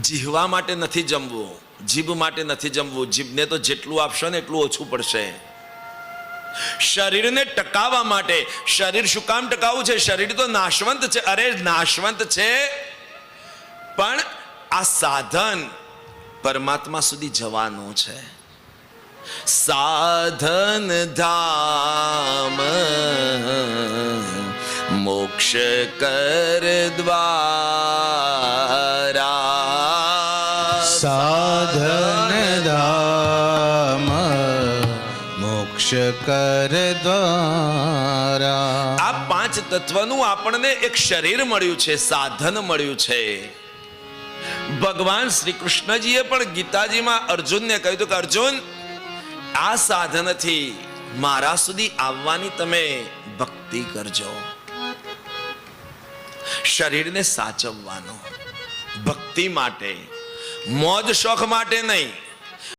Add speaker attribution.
Speaker 1: જીહવા માટે નથી જમવું, જીભ માટે નથી જમવું. જીભને તો જેટલું આપશો ને એટલું ઓછું પડશે. શરીરને ટકાવવા માટે, શરીર શું કામ ટકાવવું છે? શરીર તો નાશવંત છે. અરે, નાશવંત છે. પણ આ સાધન પરમાત્મા સુધી જવાનું છે. સાધન ધામ મોક્ષ કર દ્વારા.
Speaker 2: સાધન ધામ મોક્ષ કર દ્વારા
Speaker 1: આ પાંચ તત્વનું આપણને એક શરીર મળ્યું છે, સાધન મળ્યું છે. ભગવાન શ્રી કૃષ્ણજીએ પણ ગીતાજીમાં અર્જુનને કહ્યું હતું કે, અર્જુન, આ સાધનથી મારા સુધી આવવાની તમે ભક્તિ કરજો. શરીરને સાચવવાનો, ભક્તિ માટે મોજ શોખ માટે નહીં.